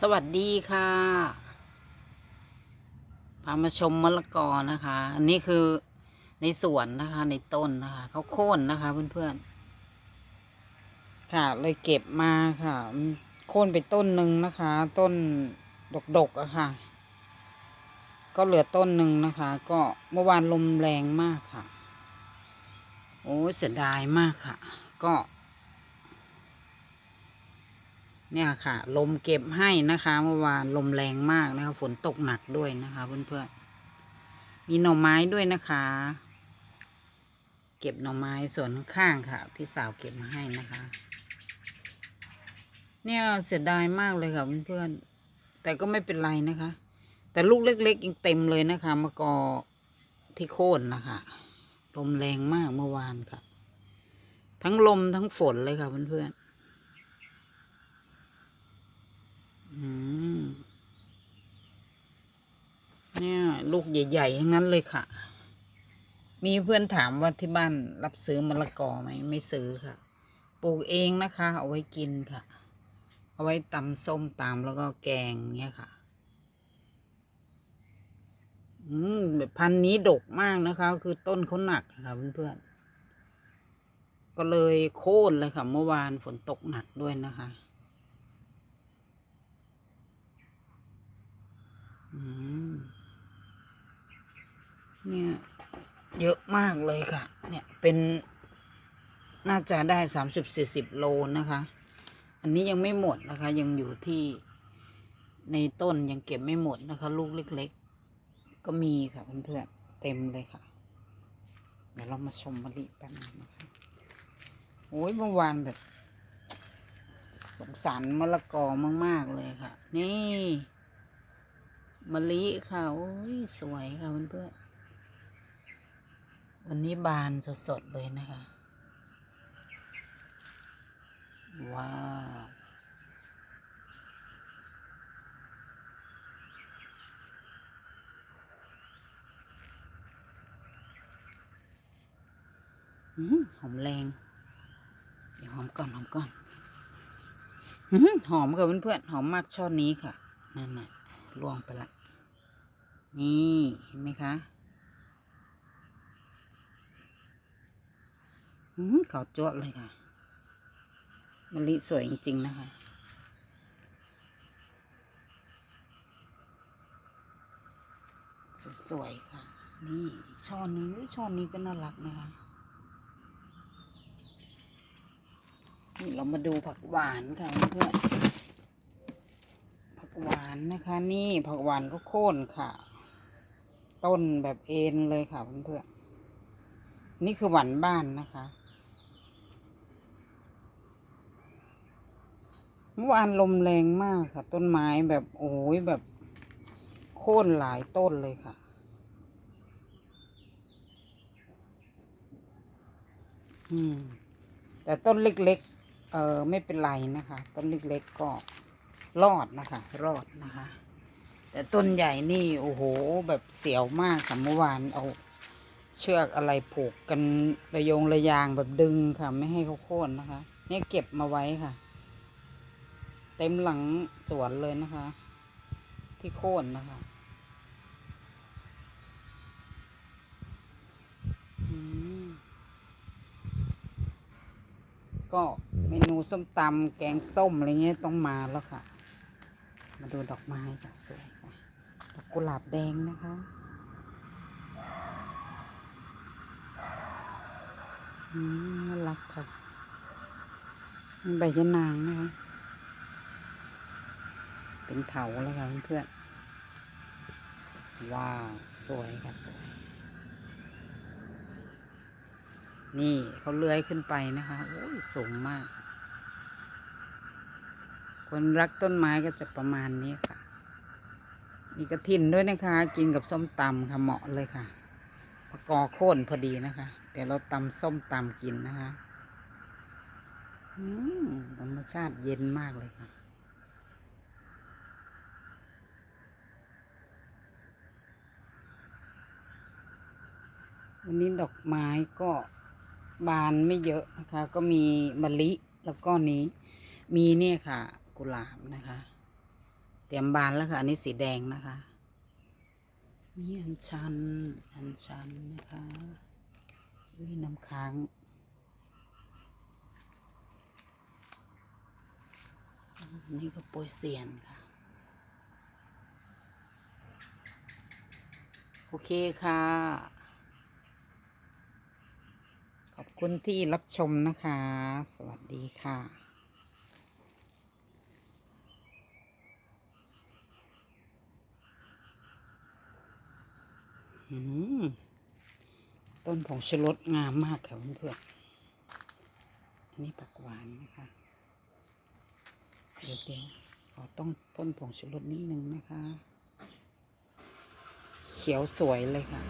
สวัสดีค่ะ พามาชมมะละกอนะคะ อันนี้คือในสวนนะคะ ในต้นนะคะเขาโค่นนะคะเพื่อนๆ ค่ะ เลยเก็บมาค่ะ โค่นไปต้นหนึ่งนะคะ ต้นดกๆอะค่ะ ก็เหลือต้นหนึ่งนะคะ ก็เมื่อวานลมแรงมากค่ะ โอ้เสียดายมากค่ะ ก็ เนี่ยค่ะ ลมเก็บให้นะคะเมื่อวานลมแรงมากนะคะฝนตกหนักด้วยนะคะเพื่อนๆมีหน่อไม้ด้วยนะคะ เก็บหน่อไม้ส่วนข้างค่ะ พี่สาวเก็บมาให้นะคะ เนี่ยเสียดายมากเลยค่ะเพื่อนๆแต่ก็ไม่เป็นไรนะคะ แต่ลูกเล็กๆยังเต็มเลยนะคะมะกอที่โค่นนะคะลมแรงมากเมื่อวานค่ะ ทั้งลมทั้งฝนเลยค่ะเพื่อนๆ อืม เนี่ย ลูกใหญ่ๆทั้งนั้นเลยค่ะ มีเพื่อนถามว่าที่บ้านรับซื้อมะละกอไหมไม่ซื้อค่ะ ปลูกเองนะคะ เอาไว้กินค่ะ เอาไว้ตำส้มตำแล้วก็แกงเนี่ยค่ะ อืมแบบพันธุ์นี้ดกมากนะคะ คือต้นเขาหนักค่ะเพื่อนๆก็เลยโค่นเลยค่ะ เมื่อวานฝนตกหนักด้วยนะคะ อืม เนี่ย เยอะมากเลยค่ะ เนี่ยเป็นน่าจะได้สามสิบสี่สิบโลนะคะ อันนี้ยังไม่หมดนะคะ ยังอยู่ที่ในต้นยังเก็บไม่หมดนะคะ ลูกเล็ก ๆ ก็มีค่ะเพื่อนๆเต็มเลยค่ะ เดี๋ยวเรามาชมมะลิแป๊บนึงนะคะโอ้ยเมื่อวานแบบ สงสารมะละกอมาก ๆ เลยค่ะ นี่ มะลิค่ะโอ้ยสวยค่ะเพื่อนๆวันนี้บานสดๆเลยนะคะ ว้าวหอมแรง เดี๋ยวหอมก่อนหอมก่อนอื้อหือหอมค่ะเพื่อนๆหอมมากช่อนี้ค่ะนั่นน่ะ ล่วงไปละ นี่เห็นไหมคะอืมขาจ้วะเลยค่ะมะลิสวยจริง ๆ นะคะสวยๆค่ะ นี่ช่อนึงอุ๊ยช่อนี้ก็น่ารักนะคะนี่เรามาดูผักหวานค่ะเพื่อน หวานนะคะนี่ผักหวานก็โค่นค่ะ ต้นแบบเอ็นเลยค่ะเพื่อนๆนี่คือหวานบ้านนะคะ เมื่อวานลมแรงมากค่ะ ต้นไม้แบบโอ้ยแบบโค่นหลายต้นเลยค่ะ อืม แต่ต้นเล็กๆเออไม่เป็นไรนะคะ ต้นเล็กๆก็ รอดนะคะ รอดนะคะ แต่ต้นใหญ่นี่โอ้โหแบบเสียวมากค่ะเมื่อวานเอาเชือกอะไรผูกกันระยงระยางแบบดึงค่ะ ไม่ให้เขาโค่นนะคะ เนี่ยเก็บมาไว้ค่ะ เต็มหลังสวนเลยนะคะ ที่โค่นนะคะก็เมนูส้มตำแกงส้มอะไรเงี้ยต้องมาแล้วค่ะ ดูดอกไม้ค่ะสวยค่ะดอกกุหลาบแดงนะคะอืมน่ารักค่ะมีใบยะนางนะคะ เป็นเถาแล้วค่ะเพื่อนว้าว สวยค่ะสวย นี่เขาเลื้อยขึ้นไปนะคะ โอ้ยสูงมาก คนรักต้นไม้ก็จะประมาณนี้ค่ะ มีกระถินด้วยนะคะ กินกับส้มตำค่ะเหมาะเลยค่ะมะกอโค่นพอดีนะคะ เดี๋ยวเราตำส้มตำกินนะคะธรรมชาติเย็นมากเลยค่ะวันนี้ดอกไม้ก็บานไม่เยอะนะคะ ก็มีมะลิแล้วก็นี้มีเนี่ยค่ะ กุหลาบนะคะ เตรียมบานแล้วค่ะ อันนี้สีแดงนะคะนี่อันชัน อันชันนะคะวิน้ำค้างอันนี่ก็โปรยเซียนค่ะ โอเคค่ะ ขอบคุณที่รับชมนะคะ สวัสดีค่ะ ต้นผงชูรสงามมากค่ะเพื่อนๆอันนี้ผักหวานนะคะเดี๋ยวเดี๋ยวขอต้องพ่นผงชูรสนิดนึงนะคะ เขียวสวยเลยค่ะ